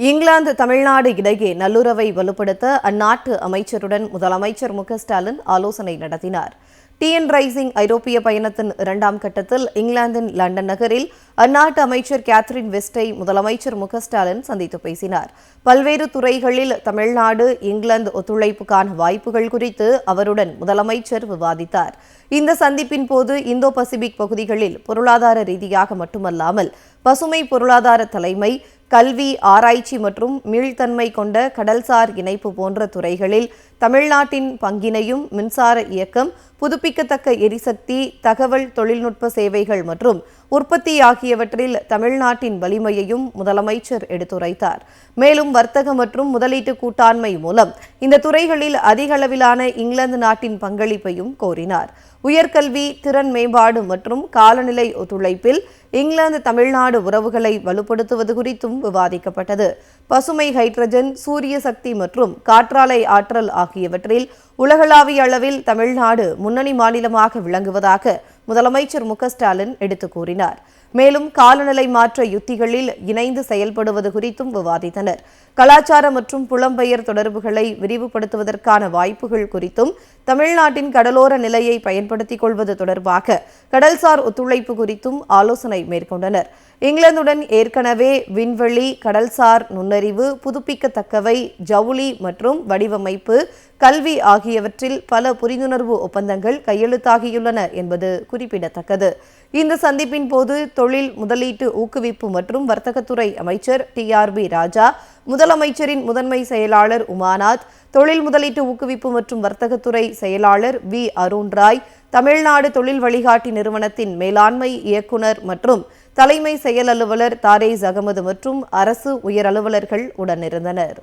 இங்கிலாந்து தமிழ்நாடு இடையே நல்லுறவை வலுப்படுத்த அந்நாட்டு அமைச்சருடன் முதலமைச்சர் மு ஸ்டாலின் ஆலோசனை நடத்தினார். டிஎன் ரைசிங் ஐரோப்பிய பயணத்தின் இரண்டாம் கட்டத்தில் இங்கிலாந்தின் லண்டன் நகரில் அந்நாட்டு அமைச்சர் கேத்ரின் வெஸ்டை முதலமைச்சர் மு ஸ்டாலின் சந்தித்து பேசினார். பல்வேறு துறைகளில் தமிழ்நாடு இங்கிலாந்து ஒத்துழைப்புக்கான வாய்ப்புகள் குறித்து அவருடன் முதலமைச்சர் விவாதித்தார். இந்த சந்திப்பின் போது இந்தோ பசிபிக் பகுதிகளில் பொருளாதார ரீதியாக மட்டுமல்லாமல் பசுமை பொருளாதார தலைமை கல்வி ஆராய்ச்சி மற்றும் மீள்தன்மை கொண்ட கடல்சார் இணைப்பு போன்ற துறைகளில் தமிழ்நாட்டின் பங்கினையும் மின்சார இயக்கம் புதுப்பிக்கத்தக்க எரிசக்தி தகவல் தொழில்நுட்ப சேவைகள் மற்றும் உற்பத்தி ஆகியவற்றில் தமிழ்நாட்டின் வலிமையையும் முதலமைச்சர் எடுத்துரைத்தார். மேலும் வர்த்தக மற்றும் முதலீட்டு கூட்டாண்மை மூலம் இந்த துறைகளில் அதிக அளவிலான இங்கிலாந்து நாட்டின் பங்களிப்பையும் கோரினார். உயர்கல்வி திறன் மேம்பாடு மற்றும் காலநிலை ஒத்துழைப்பில் இங்கிலாந்து தமிழ்நாடு உறவுகளை வலுப்படுத்துவது குறித்தும் விவாதிக்கப்பட்டது. பசுமை ஹைட்ரஜன் சூரிய சக்தி மற்றும் காற்றாலை ஆற்றல் ஆகியவற்றில் உலகளாவிய அளவில் தமிழ்நாடு முன்னணி மாநிலமாக விளங்குவதாக முதலமைச்சர் மு ஸ்டாலின் எடுத்துக் கூறினார். மேலும் காலநிலை மாற்ற யுத்திகளில் இணைந்து செயல்படுவது குறித்தும் விவாதித்தனர். கலாச்சார மற்றும் புலம்பெயர் தொடர்புகளை விரிவுபடுத்துவதற்கான வாய்ப்புகள் குறித்தும் தமிழ்நாட்டின் கடலோர நிலையை பயன்படுத்திக் கொள்வது தொடர்பாக கடல்சார் ஒத்துழைப்பு குறித்தும் ஆலோசனை மேற்கொண்டனர். இங்கிலாந்துடன் ஏற்கனவே விண்வெளி கடல்சார் நுண்ணறிவு புதுப்பிக்கத்தக்கவை ஜவுளி மற்றும் வடிவமைப்பு கல்வி ஆகியவற்றில் பல புரிந்துணர்வு ஒப்பந்தங்கள் கையெழுத்தாகியுள்ளன என்பது குறிப்பிடத்தக்கது. இந்த சந்திப்பின் போது தொழில் முதலீட்டு ஊக்குவிப்பு மற்றும் வர்த்தகத்துறை அமைச்சர் டி ஆர் பி ராஜா முதலமைச்சரின் முதன்மை செயலாளர் உமாநாத் தொழில் முதலீட்டு ஊக்குவிப்பு மற்றும் வர்த்தகத்துறை செயலாளர் வி அருண் ராய் தமிழ்நாடு தொழில் வழிகாட்டி நிறுவனத்தின் மேலாண்மை இயக்குனர் மற்றும் தலைமை செயல் அலுவலர் தாரேஸ் அகமது மற்றும் அரசு உயர் அலுவலர்கள் உடனிருந்தனர்.